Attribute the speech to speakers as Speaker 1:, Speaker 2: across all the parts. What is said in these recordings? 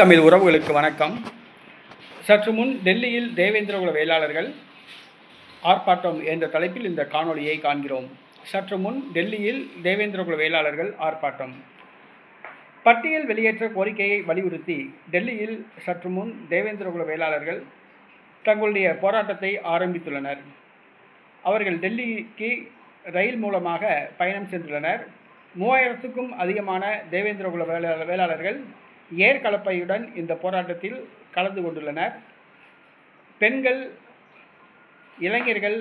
Speaker 1: தமிழ் உறவுகளுக்கு வணக்கம். சற்று முன் டெல்லியில் தேவேந்திரகுல வேளாளர்கள் ஆர்ப்பாட்டம் என்ற தலைப்பில் இந்த காணொலியை காண்கிறோம். சற்று முன் டெல்லியில் தேவேந்திரகுல வேளாளர்கள் ஆர்ப்பாட்டம். பட்டியல் வெளியேற்ற கோரிக்கையை வலியுறுத்தி டெல்லியில் சற்று முன் தேவேந்திரகுல வேளாளர்கள் தங்களுடைய போராட்டத்தை ஆரம்பித்துள்ளனர். அவர்கள் டெல்லிக்கு ரயில் மூலமாக பயணம் சென்றுள்ளனர். மூவாயிரத்துக்கும் அதிகமான தேவேந்திரகுல வேளாளர்கள் ஏற்கலப்பையுடன் இந்த போராட்டத்தில் கலந்து கொண்டுள்ளனர். பெண்கள் இளைஞர்கள்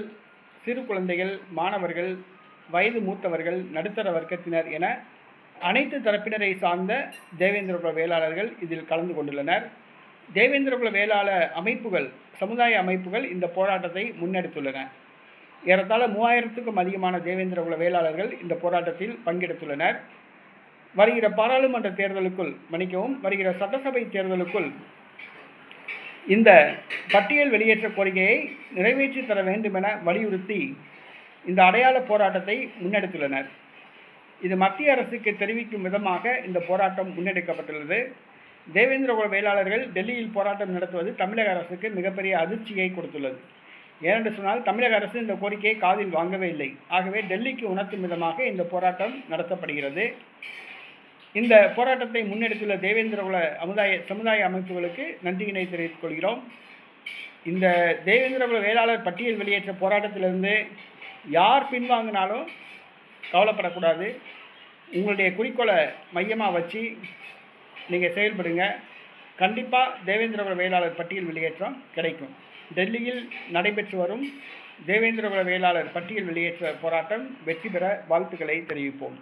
Speaker 1: சிறு குழந்தைகள் மாணவர்கள் வயது மூத்தவர்கள் நடுத்தர வர்க்கத்தினர் என அனைத்து தரப்பினரை சார்ந்த தேவேந்திரகுல வேளாளர்கள் இதில் கலந்து கொண்டுள்ளனர். தேவேந்திரகுல வேளாள அமைப்புகள் சமுதாய அமைப்புகள் இந்த போராட்டத்தை முன்னெடுத்துள்ளன. ஏறத்தாழ மூவாயிரத்துக்கும் அதிகமான தேவேந்திரகுல வேளாளர்கள் இந்த போராட்டத்தில் பங்கெடுத்துள்ளனர். வருகிற பாராளுமன்ற தேர்தலுக்குள் மன்னிக்கவும் வருகிற சட்டசபை தேர்தலுக்குள் இந்த பட்டியல் வெளியேற்ற கோரிக்கையை நிறைவேற்றி தர வேண்டும் என வலியுறுத்தி இந்த அடையாள போராட்டத்தை முன்னெடுத்துள்ளனர். இது மத்திய அரசுக்கு தெரிவிக்கும் விதமாக இந்த போராட்டம் முன்னெடுக்கப்பட்டுள்ளது. தேவேந்திரகுல வேளாளர்கள் டெல்லியில் போராட்டம் நடத்துவது தமிழக அரசுக்கு மிகப்பெரிய அதிர்ச்சியை கொடுத்துள்ளது. ஏனென்று சொன்னால் தமிழக அரசு இந்த கோரிக்கையை காதில் வாங்கவே இல்லை. ஆகவே டெல்லிக்கு உணர்த்தும் விதமாக இந்த போராட்டம் நடத்தப்படுகிறது. இந்த போராட்டத்தை முன்னெடுத்துள்ள தேவேந்திரகுல சமுதாய சமுதாய அமைப்புகளுக்கு நன்றியினை தெரிவித்துக் கொள்கிறோம். இந்த தேவேந்திரகுல வேளாளர் பட்டியல் வெளியேற்ற போராட்டத்திலிருந்து யார் பின்வாங்கினாலும் கவலைப்படக்கூடாது. உங்களுடைய குறிக்கோளை மையமாக வச்சு நீங்கள் செயல்படுங்க. கண்டிப்பாக தேவேந்திரகுல வேளாளர் பட்டியல் வெளியேற்றம் கிடைக்கும். டெல்லியில் நடைபெற்று வரும் தேவேந்திரகுல வேளாளர் பட்டியல் வெளியேற்ற போராட்டம் வெற்றி பெற வாழ்த்துக்களை தெரிவிப்போம்.